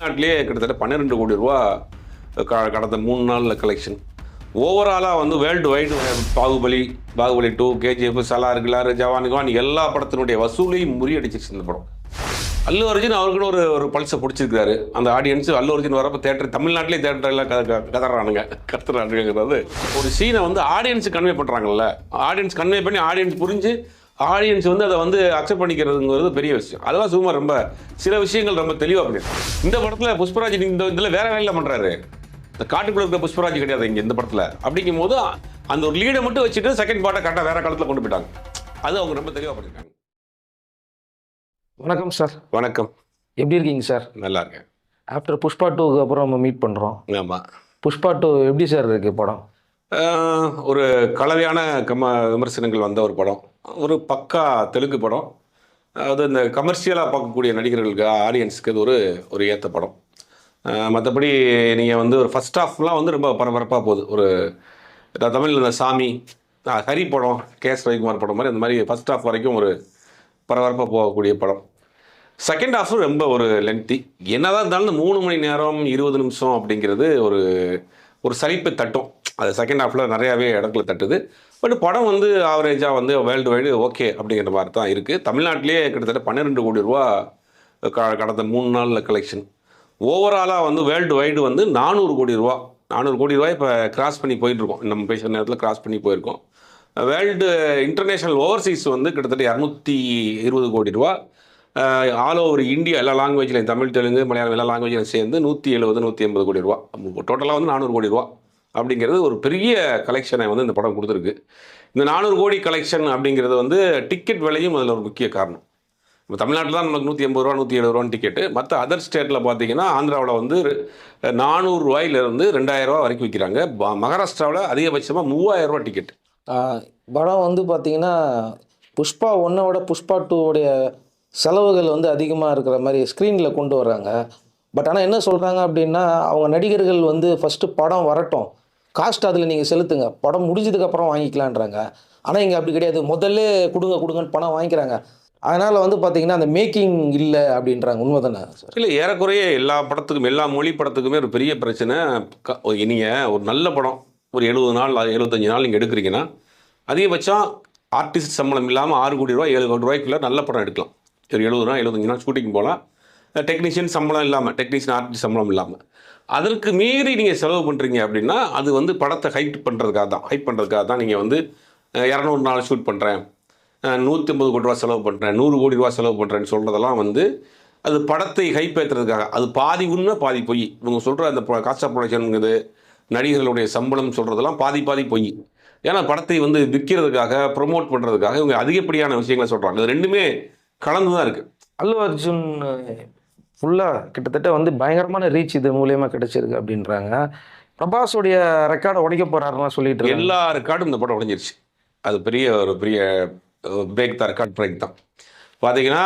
தமிழ்நாட்டிலேயே கிட்டத்தட்ட பன்னிரெண்டு கோடி ரூபா க- கடந்த மூணு நாளில் கலெக்ஷன் ஓவராலாக வந்து world wide Baahubali Baahubali two KGF Salaar கிலார் Jawan எல்லா படத்தினுடைய வசூலையும் முறியடிச்சிருச்சு இந்த படம். அல்லு அர்ஜுன் அவருக்குன்னு ஒரு ஒரு பல்ஸை பிடிச்சிருக்காரு அந்த ஆடியன்ஸ் அல்லு அர்ஜுன் வரப்போ தேட்டர் தமிழ்நாட்டிலே தேட்டரில் கதறானுங்க கத்துறானுங்கிறது ஒரு சீனை வந்து ஆடியன்ஸ் கன்வே பண்ணுறாங்கல்ல ஆடியன்ஸ் கன்வே பண்ணி ஆடியன்ஸ் புரிஞ்சு ஆடியன்ஸ் வந்து அதை வந்து அக்செப்ட் பண்ணிக்கிறதுங்கிறது பெரிய விஷயம். அதெல்லாம் சும்மா ரொம்ப சில விஷயங்கள் ரொம்ப தெளிவாக பண்ணிருக்கு இந்த படத்தில் புஷ்பராஜ் இந்த இதில் வேற வேலையில் பண்ணுறாரு இந்த காட்டுக்குள்ள இருக்க புஷ்பராஜ் கிடையாது இங்கே இந்த படத்தில். அப்படிங்கும் போது அந்த ஒரு லீடை மட்டும் வச்சுட்டு செகண்ட் பார்ட்டை கரெக்டாக வேற காலத்தில் கொண்டு போயிட்டாங்க. அது அவங்க ரொம்ப தெளிவாக பண்ணியிருக்காங்க வணக்கம் சார் வணக்கம். எப்படி இருக்கீங்க சார் நல்லா இருக்கேன். ஆஃப்டர் புஷ்பா டூக்கு அப்புறம் நம்ம மீட் பண்ணுறோம் ஆமாம் புஷ்பா டூ எப்படி சார் இருக்கு படம்? ஒரு கலவையான கம விமர்சனங்கள் வந்த ஒரு படம். ஒரு பக்கா தெலுங்கு படம். அது இந்த கமர்ஷியலாக பார்க்கக்கூடிய நடிகர்களுக்கு ஆடியன்ஸுக்கு அது ஒரு ஒரு ஏற்ற படம். மற்றபடி நீங்கள் வந்து ஒரு ஃபஸ்ட் ஹாஃப்லாம் வந்து ரொம்ப பரபரப்பாக போகுது. ஒரு தமிழில் இந்த சாமி ஹரி படம் கே எஸ் ரவிக்குமார் படம் மாதிரி அந்த மாதிரி ஃபஸ்ட் ஹாஃப் வரைக்கும் ஒரு பரபரப்பாக போகக்கூடிய படம். செகண்ட் ஹாஃப் ரொம்ப ஒரு லென்த்தி என்னதான் இருந்தாலும் இந்த மூணு மணி நேரம் இருபது நிமிஷம் அப்படிங்கிறது ஒரு ஒரு சலிப்பு தட்டும். அது செகண்ட் ஹாஃபில் நிறையாவே இடத்துல தட்டுது. பட் படம் வந்து ஆவரேஜாக வந்து வேர்ல்டு வைடு ஓகே அப்படிங்கிற மாதிரி தான் இருக்குது தமிழ்நாட்டிலேயே கிட்டத்தட்ட பன்னிரெண்டு கோடி ரூபா க- கடந்த மூணு நாளில் கலெக்ஷன் ஓவராலாக வந்து வேர்ல்டு வைடு வந்து நானூறு கோடி ரூபா. நானூறு கோடி ரூபாய் இப்போ கிராஸ் பண்ணி போயிட்டுருக்கோம். நம்ம பேசுகிற நேரத்தில் கிராஸ் பண்ணி போயிருக்கோம். வேர்ல்டு இன்டர்நேஷ்னல் ஓவர்சீஸ் வந்து கிட்டத்தட்ட இரநூத்தி இருபது கோடி ரூபா. ஆல் ஓவர் இந்தியா எல்லா லாங்குவேஜ்லையும் தமிழ் தெலுங்கு மலையாளம் எல்லா லாங்குவேஜ்லையும் சேர்ந்து நூற்றி எழுபது நூற்றி எண்பது கோடி ரூபா. டோட்டலாக வந்து நானூறு கோடி ரூபா. அப்படிங்கிறது ஒரு பெரிய கலெக்ஷனை வந்து இந்த படம் கொடுத்துருக்கு. இந்த நானூறு கோடி கலெக்ஷன் அப்படிங்கிறது வந்து டிக்கெட் விலையும் அதில் ஒரு முக்கிய காரணம். இப்போ தமிழ்நாட்டில் தான் நமக்கு நூற்றி எண்பது ரூபா நூற்றி எழுபது ரூபான்னு டிக்கெட்டு மற்ற அதர் ஸ்டேட்டில் பார்த்தீங்கன்னா ஆந்திராவில் வந்து நானூறு ரூபாயிலிருந்து ரெண்டாயிரம் ரூபா வரைக்கும் விற்கிறாங்க மகாராஷ்டிராவில் அதிகபட்சமாக மூவாயிரரூவா டிக்கெட் படம் வந்து பார்த்தீங்கன்னா புஷ்பா ஒன்னோட புஷ்பா டூவுடைய செலவுகள் வந்து அதிகமாக இருக்கிற மாதிரி ஸ்க்ரீனில் கொண்டு வர்றாங்க. பட் ஆனால் என்ன சொல்கிறாங்க அப்படின்னா அவங்க நடிகர்கள் வந்து ஃபஸ்ட்டு படம் வரட்டும். காஸ்ட் அதில் நீங்கள் செலுத்துங்க. படம் முடிஞ்சதுக்கப்புறம் வாங்கிக்கலான்றாங்க. ஆனால் இங்கே அப்படி கிடையாது. முதல்ல கொடுங்க கொடுங்கன்னு பணம் வாங்கிக்கிறாங்க. அதனால் வந்து பார்த்தீங்கன்னா அந்த மேக்கிங் இல்லை அப்படின்றாங்க. உண்மை தானே இல்லை ஏறக்குறைய எல்லா படத்துக்கும் எல்லா மொழி படத்துக்குமே ஒரு பெரிய பிரச்சனை. க- நீங்கள் ஒரு நல்ல படம் ஒரு எழுபது நாள் எழுபத்தஞ்சு நாள் நீங்கள் எடுக்கிறீங்கன்னா அதிகபட்சம் ஆர்டிஸ்ட் சம்பளம் இல்லாமல் ஆறு கோடி ரூபா ஏழு கோடி ரூபாய்க்குள்ள நல்ல படம் எடுக்கலாம். ஒரு எழுபது நாள் எழுபத்தஞ்சு நாள் ஷூட்டிங் போகலாம் டெக்னீஷியன் சம்பளம் இல்லாமல் டெக்னீஷியன் ஆர்டிஸ்ட் சம்பளம் இல்லாமல் அதற்கு மீறி நீங்கள் செலவு பண்ணுறீங்க அப்படின்னா அது வந்து படத்தை ஹைட் பண்ணுறதுக்காக தான். ஹைட் பண்ணுறதுக்காக தான் நீங்கள் வந்து இரநூறு நாள் ஷூட் பண்ணுறேன் நூற்றி ஐம்பது கோடி ரூபா செலவு பண்ணுறேன் நூறு கோடி ரூபா செலவு பண்ணுறேன்னு சொல்கிறதெல்லாம் வந்து அது படத்தை ஹைப் ஏற்றுறதுக்காக அது பாதி உண்மை பாதி பொய். இவங்க சொல்கிற அந்த காஸ்ட் ஆஃப் ப்ரொடக்ஷனுங்கிறது நடிகர்களுடைய சம்பளம் சொல்கிறதெல்லாம் பாதி பாதி பொய். ஏன்னா படத்தை வந்து விற்கிறதுக்காக ப்ரொமோட் பண்ணுறதுக்காக இவங்க அதிகப்படியான விஷயங்களை சொல்கிறாங்க இது ரெண்டுமே கலந்து தான் இருக்குது அல்லு அர்ஜுன் ஃபுல்லாக கிட்டத்தட்ட வந்து பயங்கரமான ரீச் இது மூலியமாக கிடைச்சிருக்கு அப்படின்றாங்க. பிரபாஸுடைய ரெக்கார்டை உடைக்க போகிறாருலாம் சொல்லிட்டு எல்லா ரெக்கார்டும் இந்த படம் உடைஞ்சிருச்சு. அது பெரிய ஒரு பெரிய பிரேக் தான் ரெக்கார்ட் பிரேக் தான். பார்த்தீங்கன்னா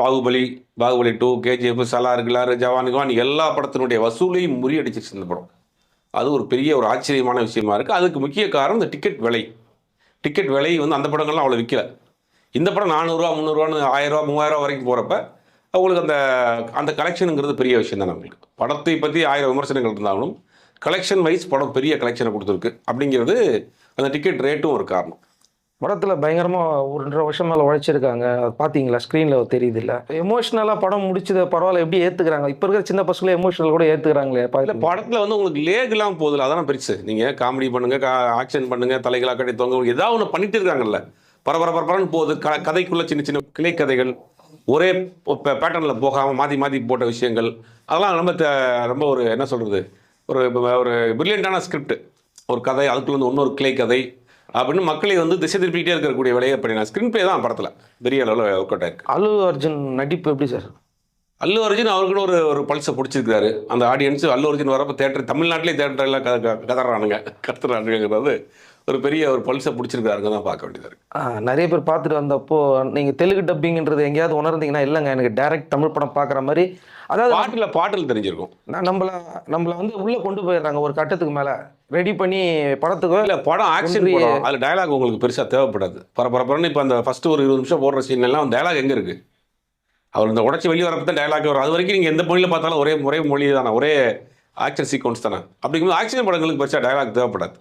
பாகுபலி பாகுபலி டூ கேஜிஎஃப் சலார் கிலார் ஜவான் கிவான் எல்லா படத்தினுடைய வசூலையும் முறியடிச்சிருச்சு இந்த படம். அது ஒரு பெரிய ஒரு ஆச்சரியமான விஷயமா இருக்குது அதுக்கு முக்கிய காரணம் இந்த டிக்கெட் விலை. டிக்கெட் விலை வந்து அந்த படங்கள்லாம் அவ்வளோ விற்கல இந்த படம் நானூறுரூவா முந்நூறுரூவான்னு ஆயிரரூவா மூவாயிரரூவா வரைக்கும் போகிறப்ப அவங்களுக்கு அந்த அந்த கலெக்ஷனுங்கிறது பெரிய விஷயம் தான் நம்மளுக்கு. படத்தை பற்றி ஆயிரம் விமர்சனங்கள் இருந்தாலும் கலெக்ஷன் வைஸ் படம் பெரிய கலெக்ஷனை கொடுத்துருக்கு அப்படிங்கிறது அந்த டிக்கெட் ரேட்டும் ஒரு காரணம். படத்துல பயங்கரமா ஒரு ரெண்டரை வருஷம் மேல உழைச்சிருக்காங்க. அது பாத்தீங்களா? ஸ்க்ரீன்ல தெரியுது இல்ல. எமோஷனலா படம் முடிச்சது பரவாயில்ல எப்படி ஏத்துக்கிறாங்க? இப்ப இருக்கிற சின்ன பசங்களே எமோஷனல் கூட ஏத்துக்கிறாங்களே இல்லை? படத்தில் வந்து உங்களுக்கு லேக்லாம் போகுதுல அதான் பெருசு. நீங்கள் காமெடி பண்ணுங்கள் ஆக்ஷன் பண்ணுங்கள் தலைகளா கட்டி தொங்க ஏதாவது ஒன்று பண்ணிட்டு இருக்காங்கல்ல. பரபர பரபரன்னு போகுது க கதைக்குள்ள சின்ன சின்ன கிளை கதைகள் ஒரே பேட்டர்னில் போகாமல் மாற்றி மாற்றி போட்ட விஷயங்கள். அதெல்லாம் ரொம்ப ரொம்ப ஒரு என்ன சொல்கிறது ஒரு ஒரு பிரில்லியண்டான ஸ்கிரிப்ட் ஒரு கதை அதுக்குள்ள வந்து இன்னொரு கிளை கதை அப்படின்னு மக்களை வந்து திசை திருப்பிக்கிட்டே இருக்கக்கூடிய வேலையை பண்ணினா ஸ்க்ரீன் ப்ளே தான் படத்தில் பெரிய அளவில் ஒர்க் அவுட் ஆயிருக்கு. அல்லு அர்ஜுன் நடிப்பு எப்படி சார்? அல்லு அர்ஜுன் அவருக்குன்னு ஒரு ஒரு பல்ஸை பிடிச்சிருக்காரு அந்த ஆடியன்ஸ் அல்லு அர்ஜுன் வரப்போ தேட்டர் தமிழ்நாட்டிலே தேட்டரில் க க- கதறானுங்க கத்துறானுங்கிறது ஒரு பெரிய ஒரு பல்ஸை பிடிச்சிருக்காருங்க தான் பார்க்க வேண்டியதாக இருக்குது நிறைய பேர் பார்த்துட்டு வந்தப்போ நீங்க தெலுங்கு டப்பிங்ன்றது எங்கேயாவது உணர்ந்தீங்கன்னா இல்லைங்க எனக்கு டைரக்ட் தமிழ் படம் பார்க்குற மாதிரி. அதாவது பாட்டில் பாட்டில் தெரிஞ்சிருக்கும். நம்மள நம்மள வந்து உள்ள கொண்டு போயிடுறாங்க ஒரு கட்டத்துக்கு மேல. ரெடி பண்ணி படத்துக்கு இல்லை படம் ஆக்ஷன் படம் அதில் டயலாக் உங்களுக்கு பெருசாக தேவைப்படாது. பரபரப்புன்னு இப்போ அந்த ஃபர்ஸ்ட் ஒரு இருபது நிமிஷம் போடுற சீன் எல்லாம் டயலாக் எங்கே இருக்குது அவர் இந்த உடச்சி வெளியே வரப்போ டயலாக் வரும். அது வரைக்கும் நீங்கள் எந்த மொழியில் பார்த்தாலும் ஒரே ஒரே மொழி தானே? ஒரே ஆக்ஷன் சீக்வன்ஸ் தானே? அப்படிங்கும்போது ஆக்ஷன் படங்களுக்கு பெருசாக டயலாக் தேவைப்படாது.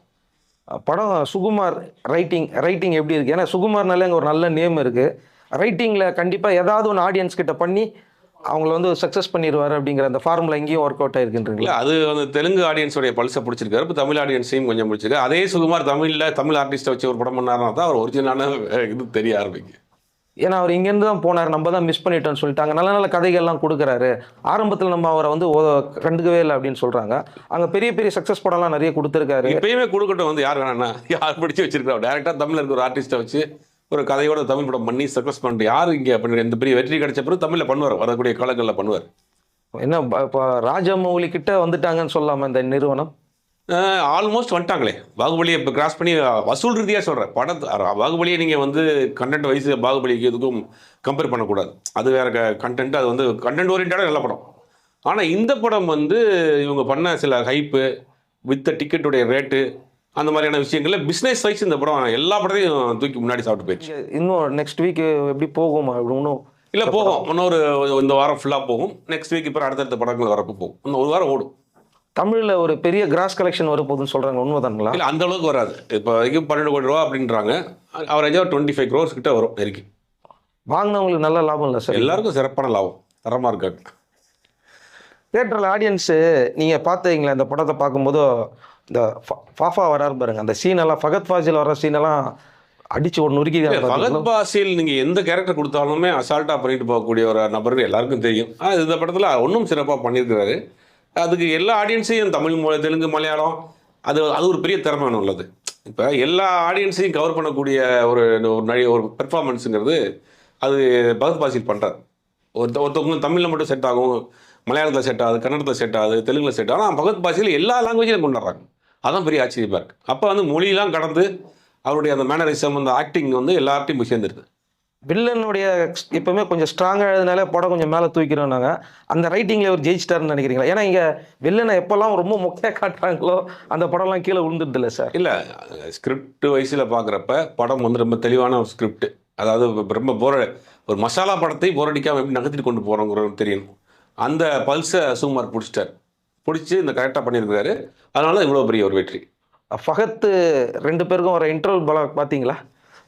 படம் சுகுமார் ரைட்டிங் ரைட்டிங் எப்படி இருக்குது ஏன்னா சுகுமார்னாலே அங்கே ஒரு நல்ல நேம் இருக்குது ரைட்டிங்கில் கண்டிப்பாக ஏதாவது ஒன்று ஆடியன்ஸ் கிட்ட பண்ணி அவங்கள வந்து சக்ஸஸ் பண்ணிடுவார் அப்படிங்கிற அந்த ஃபார்முலா எங்கேயும் ஒர்க் அவுட் ஆயிருக்குன்றீங்களா? அது வந்து தெலுங்கு ஆடியன்ஸோடைய பல்சை பிடிச்சிருக்காரு. இப்போ தமிழ் ஆடியன்ஸையும் கொஞ்சம் பிடிச்சிருக்கு. அதே சுகுமார் தமிழில் தமிழ் ஆர்டிஸ்ட்டை வச்சு ஒரு படம் பண்ணாருன்னா தான் அவர் ஒரிஜினலான இது தெரிய ஆரம்பிக்கும். ஏன்னா அவர் இங்கேருந்து தான் போனார் நம்ம தான் மிஸ் பண்ணிட்டோம்னு சொல்லிட்டாங்க. நல்ல நல்ல கதைகள்லாம் கொடுக்குறாரு. ஆரம்பத்தில் நம்ம அவரை வந்து கண்டுக்கவே இல்லை அப்படின்னு சொல்கிறாங்க அங்கே பெரிய பெரிய சக்ஸஸ் படம்லாம் நிறைய கொடுத்துருக்காரு. இப்பயுமே கொடுக்கட்டும் வந்து யார் வேணா யார் படிச்சு வச்சிருக்கா? டேரக்டா தமிழ்ல இருக்க ஒரு ஆர்டிஸ்ட்டை வச்சு ஒரு கதையோட தமிழ் படம் பண்ணி சக்ஸஸ் பண்ணிட்டு யார் இங்கே பண்ணி எந்த பெரிய வெற்றி கிடைச்ச பிறகு தமிழில் பண்ணுவார். வரக்கூடிய காலங்களில் பண்ணுவார். என்ன இப்போ ராஜமௌலி கிட்ட வந்துட்டாங்கன்னு சொல்லாமா இந்த நிறுவனம்? ஆல்மோஸ்ட் வந்துட்டாங்களே. பாகுபலியை இப்போ கிராஸ் பண்ணி வசூல் ரீதியாக சொல்கிறேன் படத்தை பாகுபலியை நீங்கள் வந்து கண்டென்ட் வைஸ் பாகுபலிக்கு எதுக்கும் கம்பேர் பண்ணக்கூடாது. அது வேற கண்டென்ட் அது வந்து கண்டென்ட் ஓரியன்டான நல்ல படம். ஆனால் இந்த படம் வந்து இவங்க பண்ண சில ஹைப்பு வித்த டிக்கெட்டுடைய ரேட்டு அந்த மாதிரியான விஷயங்கள்ல பிஸ்னஸ் வைஸ் இந்த படம் எல்லா படத்தையும் தூக்கி முன்னாடி சாப்பிட்டு போயிடுச்சு. இன்னும் நெக்ஸ்ட் வீக் எப்படி போகுமா? இன்னும் இல்லை போகும். இன்னொரு இந்த வாரம் ஃபுல்லாக போகும். நெக்ஸ்ட் வீக் இப்போ அடுத்தடுத்த படங்கள் வரப்போ போகும். இன்னும் ஒரு வாரம் ஓடும். தமிழில் ஒரு பெரிய கிராஸ் கலெக்ஷன் வரப்போகுதுன்னு சொல்கிறாங்க உண்மைதானுங்களா? இல்லை அந்த அளவுக்கு வராது. இப்போ வரைக்கும் பன்னெண்டு கோடி ரூபா அப்படின்றாங்க. அவரேஜாக டுவெண்ட்டி ஃபைவ் க்ரோர்ஸ் கிட்ட வரும் நெருக்கி. வாங்கினவங்களுக்கு நல்ல லாபம் இல்லை சார்? எல்லாருக்கும் சிறப்பான லாபம். தரமாக இருக்காங்க தேட்டரில் ஆடியன்ஸு நீங்கள் பார்த்தீங்களா இந்த படத்தை பார்க்கும்போது இந்த ஃபா- ஃபாஃபா வராரு பாருங்க அந்த சீனெல்லாம் ஃபகத் ஃபாசில் வர சீனெல்லாம் அடிச்சு ஒரு நுறுக்கி பகத் பாசில் நீங்கள் எந்த கேரக்டர் கொடுத்தாலுமே அசால்ட்டாக பண்ணிட்டு போகக்கூடிய ஒரு நபர் எல்லாருக்கும் தெரியும். ஆ, இந்த படத்தில் ஒன்றும் சிறப்பாக பண்ணியிருக்கிறாரு. அதுக்கு எல்லா ஆடியன்ஸையும் தமிழ் மொழி தெலுங்கு மலையாளம் அது அது ஒரு பெரிய திறமை உள்ளது. இப்போ எல்லா ஆடியன்ஸையும் கவர் பண்ணக்கூடிய ஒரு ஒரு நடி ஒரு பெர்ஃபார்மன்ஸுங்கிறது அது பகத் பாசில் பண்ணுறார் ஒருத்த ஒருத்தவங்க தமிழில் மட்டும் செட் ஆகும் மலையாளத்தில் செட் ஆகுது கன்னடத்தில் செட் ஆகுது தெலுங்கில் செட் ஆகும். ஆனால் பகத் பாசியில் எல்லா லாங்குவேஜிலும் கொண்டாடுறாங்க. அதான் பெரிய ஆச்சரியமாக இருக்குது அப்போ வந்து மொழியெலாம் கடந்து அவருடைய அந்த மேனரிசம் அந்த ஆக்டிங் வந்து எல்லார்ட்டையும் போய் சேர்ந்துருது. வில்லனுடைய எப்பவுமே கொஞ்சம் ஸ்ட்ராங்காக எழுதினாலே படம் கொஞ்சம் மேலே தூக்கிறோம் நாங்கள் அந்த ரைட்டிங்கில் அவர் ஜெயிச்சிட்டாருன்னு நினைக்கிறீங்களா? ஏன்னா இங்கே வில்லனை எப்போல்லாம் ரொம்ப மொக்கையாக காட்டுறாங்களோ அந்த படம்லாம் கீழே விழுந்துடுது இல்லை சார்? இல்லை ஸ்கிரிப்ட் வயசில் பார்க்குறப்ப படம் வந்து ரொம்ப தெளிவான ஒரு ஸ்கிரிப்ட் அதாவது ரொம்ப போர ஒரு மசாலா படத்தை போரடிக்காமல் எப்படி நகர்த்திட்டு கொண்டு போகிறோங்கிறது தெரியும். அந்த பல்ஸை சுமார் பிடிச்சிட்டார். பிடிச்சி இந்த கரெக்டாக பண்ணியிருக்கிறாரு அதனால இவ்வளோ பெரிய ஒரு வெற்றி. ஃபகத்து ரெண்டு பேருக்கும் ஒரு இன்டர்வல் பிளாக் பார்த்தீங்களா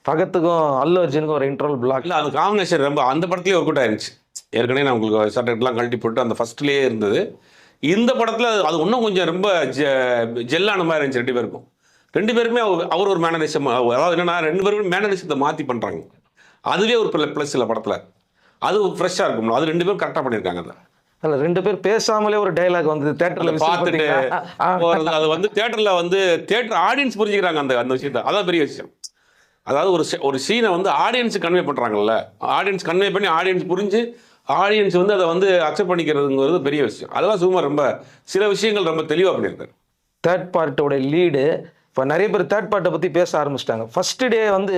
ஃபகத்துக்கும் அல்லு அர்ஜுனுக்கும் ஒரு இன்டர்வல் பிளாக் இல்லை அந்த காம்பினேஷன் ரொம்ப அந்த படத்துலேயே ஒர்க் அவுட் ஆயிருந்துச்சு. ஏற்கனவே நான் உங்களுக்கு சட்டெல்லாம் கழட்டி போட்டு அந்த ஃபர்ஸ்ட்லேயே இருந்தது. இந்த படத்தில் அது இன்னும் கொஞ்சம் ரொம்ப ஜெல்லான மாதிரி இருந்துச்சு ரெண்டு பேருக்கும். ரெண்டு பேருமே அவர் ஒரு மேனரிசம் அதாவது என்னன்னா ரெண்டு பேருமே மேனரிசத்தை மாற்றி பண்ணுறாங்க அதுவே ஒரு ப்ளஸ் இல்லை படத்தில். அது ஃப்ரெஷ்ஷாக இருக்கும் அது ரெண்டு பேரும் கரெக்டாக பண்ணியிருக்காங்க அதை. அல்ல ரெண்டு பேர் பேசாமலே ஒரு டைலாக் வந்தது தேட்டரில் பார்த்துட்டு அது வந்து தியேட்டர்ல வந்து தியேட்டர் ஆடியன்ஸ் புரிஞ்சுக்கிறாங்க அந்த அந்த விஷயத்த. அதான் பெரிய விஷயம். அதாவது ஒரு ஒரு சீனை வந்து ஆடியன்ஸ் கன்வே பண்றாங்கல்ல. ஆடியன்ஸ் கன்வே பண்ணி ஆடியன்ஸ் புரிஞ்சு ஆடியன்ஸ் வந்து அதை வந்து அக்செப்ட் பண்ணிக்கிறதுங்கிறது பெரிய விஷயம். அதெல்லாம் சும்மா ரொம்ப சில விஷயங்கள் ரொம்ப தெளிவாக பண்ணியிருக்காரு. தேர்ட் பார்ட்டோட லீடு இப்போ நிறைய பேர் தேர்ட் பார்ட்டை பற்றி பேச ஆரம்பிச்சிட்டாங்க. ஃபர்ஸ்ட் டே வந்து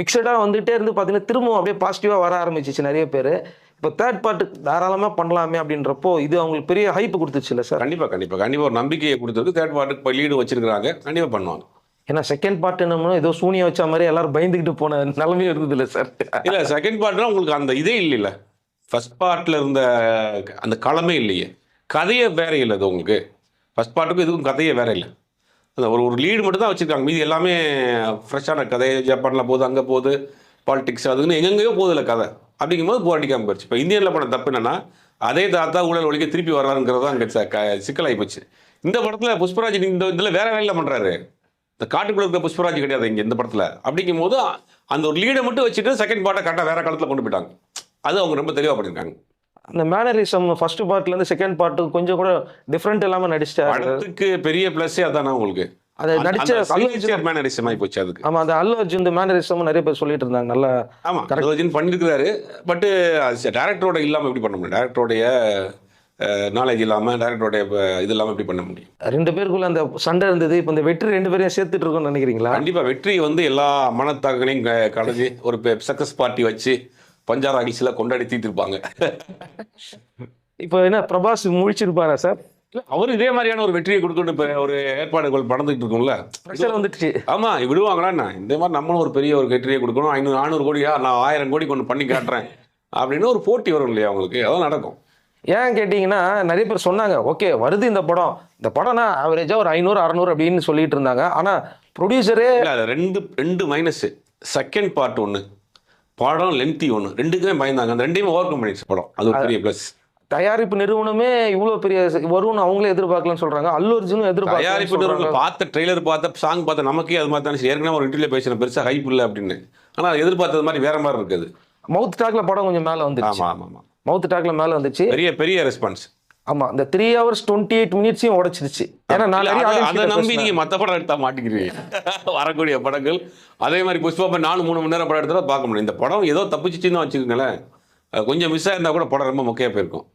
மிக்சடாக வந்துகிட்டே இருந்து பார்த்தீங்கன்னா திரும்பவும் அப்படியே பாசிட்டிவாக வர ஆரம்பிச்சிச்சு நிறைய பேர். இப்போ தேர்ட் பார்ட்டு தாராளமாக பண்ணலாமே அப்படின்றப்போ இது அவங்களுக்கு பெரிய ஹைப் கொடுத்துச்சுல்ல சார்? கண்டிப்பா கண்டிப்பா. கண்டிப்பா ஒரு நம்பிக்கையை கொடுத்துருக்கு தேர்ட் பார்ட்டுக்கு இப்போ லீடு வச்சிருக்காங்க கண்டிப்பா பண்ணுவாங்க. ஏன்னா செகண்ட் பார்ட் என்னமோ ஏதோ சூனியா வச்ச மாதிரி எல்லாரும் பயந்துக்கிட்டு போன நிலைமையும் இருந்தது இல்லை சார். இல்ல செகண்ட் பார்ட்னா உங்களுக்கு அந்த இதே இல்லைல்ல. ஃபர்ஸ்ட் பார்ட்ல இருந்த அந்த களமே இல்லையே. கதையே வேற இல்லை அது உங்களுக்கு. ஃபர்ஸ்ட் பார்ட்டுக்கும் இதுக்கும் கதையே வேற இல்லை. அந்த ஒரு ஒரு லீடு மட்டும் தான் வச்சிருக்காங்க. மீதி எல்லாமே ஃப்ரெஷ்ஷான கதை ஜப்பானில் போகுது அங்கே போகுது பாலிடிக்ஸ் அதுக்குன்னு எங்கெங்கேயோ போகுதுல கதை. அப்படிங்கும்போது போது அடிக்காமல் போயிடுச்சு இப்போ இந்தியனில் படம் தப்பு என்னன்னா அதே தாத்தா ஊழல் ஒழிக்க திருப்பி வர்றாருங்கிறது தான் அங்கே சிக்கலாகி போச்சு. இந்த படத்தில் புஷ்பராஜ் இந்த இதில் வேற வேலையில் பண்ணுறாரு இந்த காட்டுக்குள்ள இருக்க புஷ்பராஜ் கிடையாது இங்கே இந்த படத்தில். அப்படிங்கும் போது அந்த ஒரு லீடை மட்டும் வச்சுட்டு செகண்ட் பார்ட்டை கரெக்டாக வேற காலத்தில் கொண்டு போயிட்டாங்க. அது அவங்க ரொம்ப தெளிவாக பண்ணியிருக்காங்க. அந்த மேனரிசம் ஃபர்ஸ்ட் பார்ட்லேருந்து செகண்ட் பார்ட்டு கொஞ்சம் கூட டிஃப்ரெண்ட் இல்லாமல் நடிச்சிட்டாரு படத்துக்கு பெரிய ப்ளஸ்ஸே அதானே உங்களுக்கு? அதை நடிச்ச அல்லு அர்ஜுன் மேனரிசம் ஆகி போச்சு அதுக்கு. ஆமாம் அந்த அல்லு அர்ஜுன் மேனரிசம் நிறைய பேர் சொல்லிட்டு இருந்தாங்க. நல்லா ஆமா கரெக்ட் பண்ணியிருக்கிறாரு. பட்டு டேரக்டரோட இல்லாமல் எப்படி பண்ண முடியும்? டேரக்டரோடைய நாலேஜ் இல்லாமல் டேரக்டரோடைய இது இல்லாமல் எப்படி பண்ண முடியும். ரெண்டு பேருக்குள்ள அந்த சண்டை இருந்தது. இப்போ இந்த வெற்றி ரெண்டு பேரையும் சேர்த்துட்டு இருக்கோம்னு நினைக்கிறீங்களா? கண்டிப்பா வெற்றி வந்து எல்லா மனத்தாக்கனையும் க- கடைஞ்சி ஒரு சக்சஸ் பார்ட்டி வச்சு பஞ்சார அகில்ஸ்ல கொண்டாடி தீர்த்திருப்பாங்க இப்போ என்ன பிரபாஸ் முழிச்சிருப்பாரா சார்? அவர் இதே மாதிரியான ஒரு வெற்றியை கொடுக்கணும் இப்போ ஒரு ஏற்பாடுகள் நடந்துகிட்டு இருக்கும்ல. ப்ரெஷர் வந்துடுச்சு. ஆமா விடுவாங்களா என்ன? இந்த மாதிரி நம்மளும் ஒரு பெரிய ஒரு வெற்றியை கொடுக்கணும். ஐநூறு நானூறு கோடியா நான் ஆயிரம் கோடி கொண்டு பண்ணி காட்டுறேன். அப்படின்னு ஒரு போட்டி வரும் இல்லையா அவங்களுக்கு? அதான் நடக்கும். ஏன் கேட்டிங்கன்னா நிறைய பேர் சொன்னாங்க ஓகே வருது இந்த படம். இந்த படம்னா ஆவரேஜாக ஒரு ஐநூறு அறநூறு அப்படின்னு சொல்லிட்டு இருந்தாங்க. ஆனால் ப்ரொடியூசரே ரெண்டு ரெண்டு மைனஸ் செகண்ட் பார்ட் ஒன்று படம் லென்த்தி ஒன்று ரெண்டுக்குமே பயந்தாங்க. அந்த ரெண்டையுமே ஓவர் கம் பண்ணிடுச்சு படம். அது ஒரு பெரிய ப்ளஸ் தயாரிப்பு நிறுவனமே இவ்வளோ பெரிய வரும்னு அவங்களே எதிர்பார்க்கலன்னு சொல்றாங்க. அல்லு அர்ஜுனும் தயாரிப்பு நிறுவனம் பார்த்த ட்ரெய்லர் பார்த்த சாங் பார்த்த நமக்கே அது மாதிரி தானே. ஏற்கனவே ஒரு இன்டர்வியூல பேசின பெருசா ஹைப் இல்லை அப்படின்னு. ஆனால் எதிர்பார்த்தது மாதிரி வேற மாதிரி இருக்குது. மவுத் டாக்ல படம் கொஞ்சம் மேலே வந்துருச்சு. ஆமா ஆமா ஆமா. மவுத் டாக்ல மேலே வந்துச்சு. பெரிய பெரிய ரெஸ்பான்ஸ் ஆமா இந்த த்ரீ ஹவர்ஸ் டுவெண்ட்டி எயிட் மினிட்ஸையும் உடைச்சிருச்சு ஏன்னா அதை நம்பி. நீங்க மத்த படம் எடுத்தா மாட்டிக்கிறீங்க. வரக்கூடிய படங்கள். அதே மாதிரி புஷ்பா நாலு மூணு மணி நேரம் படம் எடுத்தா பார்க்க முடியும். இந்த படம் ஏதோ தப்பிச்சிச்சின்னு வச்சுக்கோங்களேன். கொஞ்சம் மிஸ் ஆயிருந்தா கூட படம் ரொம்ப மொக்கையா போயிருக்கும்.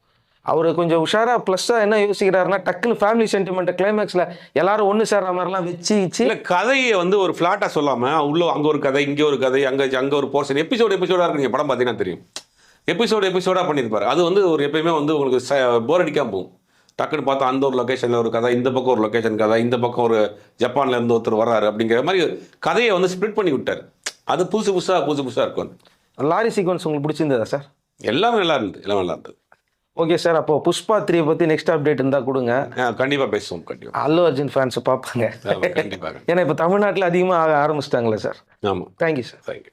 அவர் கொஞ்சம் உஷாரா ப்ளஸ்ஸா என்ன யோசிக்கிறாருன்னா டக்குன்னு ஃபேமிலி சென்டிமெண்ட் கிளைமேக்ஸ்ல எல்லாரும் ஒன்று சேர்ற மாதிரிலாம் வச்சு இல்ல கதையை வந்து ஒரு ஃபிளாட்டா சொல்லாம உள்ள அங்க ஒரு கதை இங்க ஒரு கதை அங்க அங்க ஒரு போர்ஷன் எபிசோடு எபிசோடா இருக்கு நீங்க படம் பார்த்தீங்கன்னா தெரியும். எபிசோடு எபிசோடா பண்ணியிருப்பாரு. அது வந்து ஒரு எப்பயுமே வந்து உங்களுக்கு போர் அடிக்காம போகும். டக்குன்னு பார்த்தா அந்த ஒரு லொகேஷன்ல ஒரு கதை இந்த பக்கம் ஒரு லொகேஷன் கதை இந்த பக்கம் ஒரு ஜப்பான்ல இருந்து ஒருத்தர் வர்றாரு அப்படிங்கிற மாதிரி கதையை வந்து ஸ்ப்ளிட் பண்ணி விட்டாரு. அது புதுசு புதுசா புதுசு புதுசா இருக்கும் லாரி சீக்வன்ஸ் உங்களுக்கு பிடிச்சிருந்ததா சார் எல்லாமே நல்லா இருந்தது எல்லாமே நல்லா இருந்தது. ஓகே சார் அப்போ புஷ்பா த்ரீ பத்தி நெக்ஸ்ட் அப்டேட் இருந்தா கொடுங்க. ஆ, கண்டிப்பா பேசுவோம் கண்டிப்பா. அல்லு அர்ஜுன் ஃபேன்ஸ் பார்ப்பாங்க. கண்டிப்பாக ஏன்னா இப்போ தமிழ்நாட்டில் அதிகமாக ஆக ஆரம்பிச்சிட்டாங்களே சார் ஆமா. Thank you sir thank you